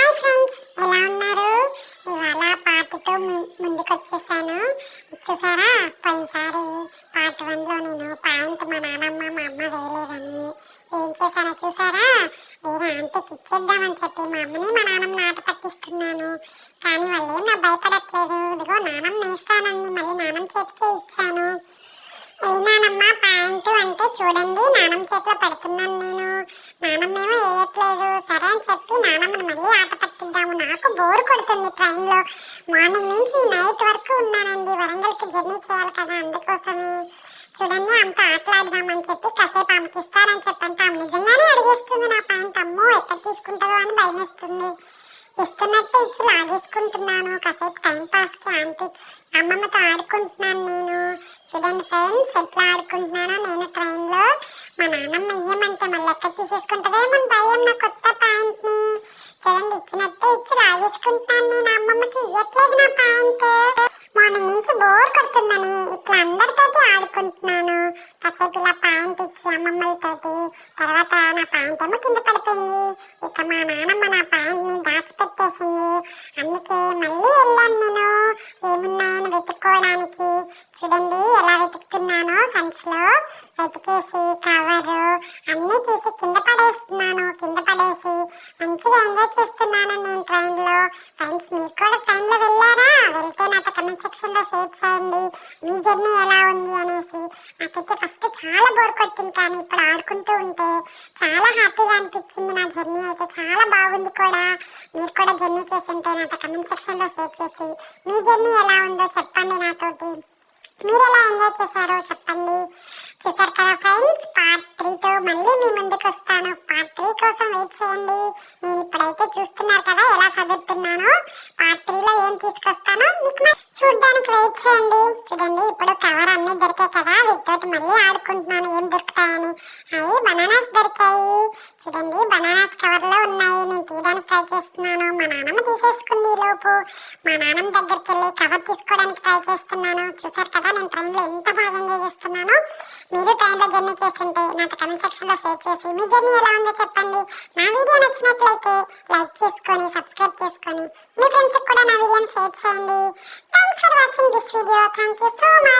Hi friends ఎలా ఉన్నారు? ఇవాళ పార్టీతో ముందుకు వచ్చేసాను చూసారా? పోయినసారి పార్ట్ వన్లో నేను పాయింట్ మా నాన్నమ్మ మా అమ్మ వేయలేదని ఏం చేశానో చూసారా? వేరే ఆంటీకి ఇచ్చేద్దామని చెప్పి మా అమ్మని మా నాన్నమ్మ ఆట పట్టిస్తున్నాను. కానీ వాళ్ళు ఏం నా భయపడట్లేదు. ఇదిగో నానమ్మ వేస్తానని మళ్ళీ నానమ్మ చేతికే ఇచ్చాను. ఏ నానమ్మ పాయింట్ అంటే చూడండి నానమ్మ చేతిలో పడుతున్నాను నేను. నానమ్మ ఏమో వేయట్లేదు. సరే అని చెప్పి నానమ్మ మళ్ళీ ఆట పట్టిద్దాము నాకు బోర్ కొడుతుంది ట్రైన్లో. మార్నింగ్ నుంచి నైట్ వరకు ఉన్నానండి. వరంగల్కి జర్నీ చేయాలి కదా అందుకోసమే. చూడండి అంత ఆటలాడదామని చెప్పి కాసేపు ఆమెకి ఇస్తారని చెప్పంటే ఆమె నిజంగానే అడిగేస్తుంది నా పాయింట్. అమ్మో ఎక్కడ తీసుకుంటుందో అని భయమేస్తుంది. ఇస్తున్నట్టే ఇచ్చి లాగేసుకుంటున్నాను. కాసేపు టైం పాస్కి ఆంటీ అమ్మమ్మతో ఆడుకుంటున్నాను నేను. చూడండి ఫ్రెండ్స్ ఎట్లా ఆడుకుంటున్నానో. నేను ట్రైన్లో మా నాన్నమ్మ ఇయ్యమంటే మళ్ళీ ఎక్కడ తీసేసుకుంటుందేమో భయం నాకు నా పాయింట్ మార్నింగ్ నుంచి బోర్ కొడుతుందని ఇట్లా అందరితోటి ఆడుకుంటున్నాను. కాసేపు ఇలా పాయింట్ ఇచ్చి అమ్మమ్మలతోటి తర్వాత నా పాయింట్ ఏమో కింద పడిపోయింది. ఇక మా నాన్నమ్మ నా ప్యాంట్ని దాచిపెట్టేసింది. అందుకే మళ్ళీ వెళ్ళాను నేను. ఏమున్నాయని వెతుక్కోవడానికి. చూడండి ఎలా వెతుకుతున్నానో సంచిలో వెతికేసి కవరు అన్నీ తీసి కింద పడేస్తున్నాను. ఎంజాయ్ చేస్తున్నాను నేను ట్రైన్లో ఫ్రెండ్స్ మీకు కూడా ట్రైన్లో వెళ్ళారా? వెళ్తే నాతో కమెంట్ సెక్షన్లో షేర్ చేయండి. మీ జర్నీ ఎలా ఉంది అనేసి. నాకైతే ఫస్ట్ చాలా బోర్ కొట్టింది కానీ ఇప్పుడు ఆడుకుంటూ ఉంటే చాలా హ్యాపీగా అనిపించింది నా జర్నీ అయితే. చాలా బాగుంది కూడా. మీరు కూడా జర్నీ చేస్తుంటే నాతో కమెంట్ సెక్షన్లో షేర్ చేసి. మీ జర్నీ ఎలా ఉందో చెప్పండి నాతోటి. మీరు ఎలా ఎంజాయ్ చేశారో చెప్పండి చూసారు కదా ఫ్రెండ్స్ పార్ట్ త్రీతో మళ్ళీ మీ ముందుకు వస్తాను పార్ట్ త్రీ కోసం వెయిట్ చేయండి. నేను ఇప్పుడైతే చూస్తున్నారు కదా ఎలా చదువుతున్నానో. పార్ట్ త్రీలో ఏం తీసుకొస్తానో మీకు మరి చూడ్డానికి వెయిట్ చేయండి. చూడండి ఇప్పుడు కవర్ అన్నీ దొరికాయి కదా వీటితోటి మళ్ళీ ఆడుకుంటున్నాను ఏం దొరుకుతాయని. అవి బనానాస్ దొరికాయి. చూడండి బనానాస్ కవర్లో ఉన్నాయి. నేను తీయడానికి ట్రై చేస్తున్నాను. మా నాన్నమ్మ తీసేసుకుంది లోపు. మా నాన్నమ్మ దగ్గరికి వెళ్ళి కవర్ తీసుకోవడానికి ట్రై చేస్తున్నాను. చూసారు కదా నేను ట్రైన్లో ఎంత బాగా ఎంజాయ్ చేస్తున్నాను. మీరు ట్రైన్లో జర్నీ చేస్తుంటే నాకు కమెంట్ సెక్షన్లో షేర్ చేసి మీ జర్నీ ఎలా ఉందో చెప్పండి. నా వీడియో నచ్చినట్లయితే లైక్ చేసుకొని సబ్స్క్రైబ్ చేసుకొని మీ ఫ్రెండ్స్కి కూడా నా వీడియోని షేర్ చేయండి. Thanks for watching this video thank you so much